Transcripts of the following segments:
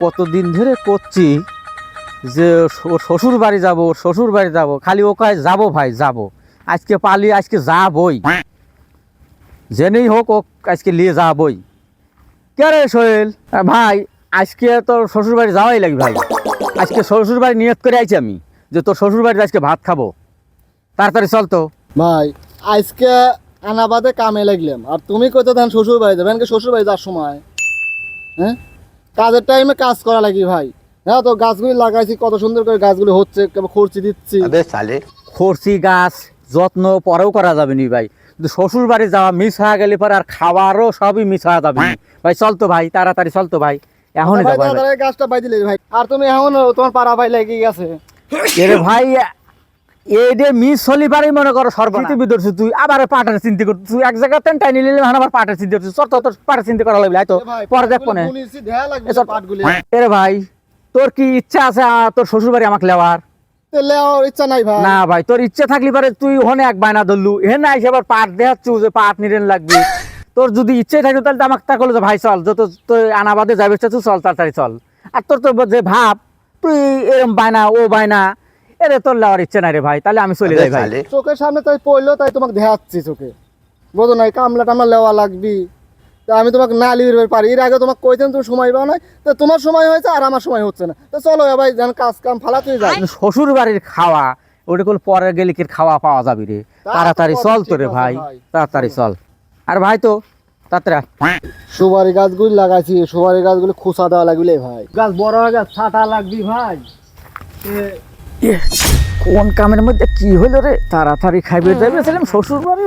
কতদিন ধরে করছি যে ওর শ্বশুর বাড়ি যাব, ওর শ্বশুর বাড়ি যাব, খালি ও কয়, যাব ভাই, যাব। আজকে পালি, আজকে যাবই। জেনেই হোক, ও আজকে নিয়ে যাবই। কে রে সোহেল? ভাই, আজকে তোর শ্বশুর বাড়ি যাওয়াই লাগবে ভাই। আজকে শ্বশুর বাড়ি নিয়ত করে আইছি আমি, যে তোর শ্বশুর বাড়িতে আজকে ভাত খাব। তাড়াতাড়ি চল তো। ভাই, আজকে আনাবাদে কামে লাগলাম। আর তুমি কোথাও ধান শ্বশুর বাড়ি যাবেন কি শ্বশুর বাড়ি যাওয়ার সময় হ্যাঁ? কাজের টাইমে কাজ করা লাগে ভাই। হ্যাঁ তো গাছগুলি লাগাইছি কত সুন্দর করে গাছগুলি হচ্ছে খরচি দিচ্ছি। খরচি গাছ যত্ন পরেও করা যাবে নি ভাই। শ্বশুর বাড়ি যাওয়া মিস হয়ে গেলে পরে আর খাবারও সবই মিস হয়ে যাবে ভাই চল তো ভাই তাড়াতাড়ি চল তো ভাই। এখন আচ্ছা গাছটা পাই দিলে ভাই। আর তুমি এখন তোমার পাড়া ভাই লেগে গেছে। ভাই এই যে মিস হলি পারে মনে করো সর্বনীতি বিদর্শী তুই আবার পাটার চিন্তা করছিস তুই এক জায়গায় তেন টাইনি নিলে এখন আবার পাটার চিন্তা করছিস। তোর পাটার চিন্তা করা লাগবে তো পরে দেখ কোনে এরে ভাই তোর কি ইচ্ছা আছে? তোর শ্বশুর বাড়ি আমাকে লেওয়ার? ইচ্ছা নাই ভাই। না ভাই তোর ইচ্ছে থাকলে পারে তুই ওখানে এক বায়না ধরলু। এখানে আইসে আবার পাট দেখাচ্ছু যে পাট নিরেন লাগবে। তোর যদি ইচ্ছে থাকে তাহলে আমাকে তা করল যে ভাই চল যত তুই আনাবাদে যাবে তুই চল তাড়াতাড়ি চল। আর তোর তো যে ভাব তুই এরম বায়না ও বায়না এর তোর লওয়ার ইচ্ছে নাই রে ভাই তাহলে আমি চলে যাই ভাই। চোখের সামনে তাই পড়ল তাই তোমাকে দেখাচ্ছি চোখে। বোঝো নাই কামলা টামলা লেওয়া লাগবি। তা আমি তোমাকে না লিখে পারি। এর আগে তোমাকে কইতেন তুমি সময় পাও নাই তো তোমার সময় হয়েছে আর আমার সময় হচ্ছে না। তো চলো ভাই যেন কাজ কাম ফালা তুই যাই। শ্বশুর বাড়ির খাওয়া ওটা কোন পরে গেলে কি খাওয়া পাওয়া যাবে রে। তাড়াতাড়ি চল তোরে ভাই তাড়াতাড়ি চল। আর ভাই তো সুপারি গাছগুলি লাগাইছি সুপারি গাছগুলি খোসা দেওয়া লাগবে ভাই। গাছ বড় হয়ে গেছে ছাটা লাগবি ভাই। কোন কামের মধ্যে কি হইল রে? তাড়াতাড়ি খাইবে যাবে শ্বশুর বাড়ি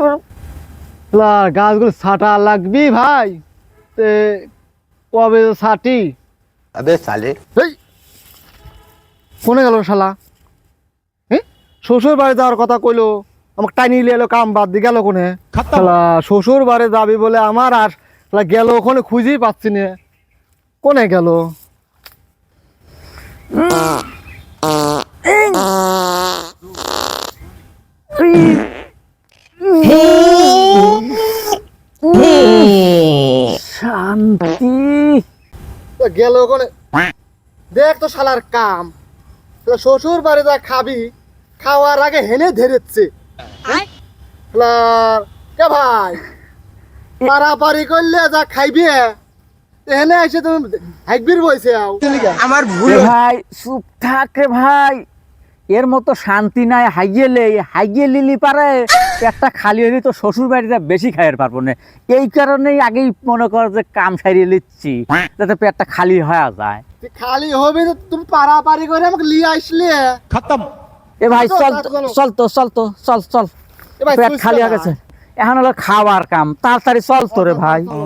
গাছগুলো ছাটা লাগবি ভাই। তে কবে ছাটি? কোনে গেল শালা? শ্বশুর বাড়ি যাওয়ার কথা কইলো। আমাকে টাইনি এলো কাম বাদ দিয়ে গেল কোনে? শালা শ্বশুর বাড়ি যাবি বলে আমার আর গেল ওখানে খুঁজেই পাচ্ছি না। কোনে গেল? শান্তি। গেল ওখানে। দেখ তো শালার কাম। শ্বশুর বাড়ি যা খাবি খাওয়ার আগে হেনে ধরেছে। কে ভাই? পারাপারি করলে যা খাইবি এখানে এসে তুমি হাইকবির বইছে আও। এ ভাই চুপ থাক রে ভাই। এর মতো শান্তি নাই হাইয়ে লে হাইয়ে লিলি পারে। একটা খালি হলে তো শ্বশুর বাড়িটা বেশি খাইতে পারব না। এই কারণেই আগেই মনে কর যে কাম সারিয়ে নিচ্ছি যাতে পেটটা খালি হয়ে যায়। খালি হবে তো তুমি পারাপারি করে আমাকে লিয়ে আসলে। এ ভাই চল, চল চল, চলো। তো চল তো চল চল। পেট খালি হয়ে। গেছে। এখন হলো খাওয়ার কাম। তাড়াতাড়ি চল তো রে ভাই। চলো।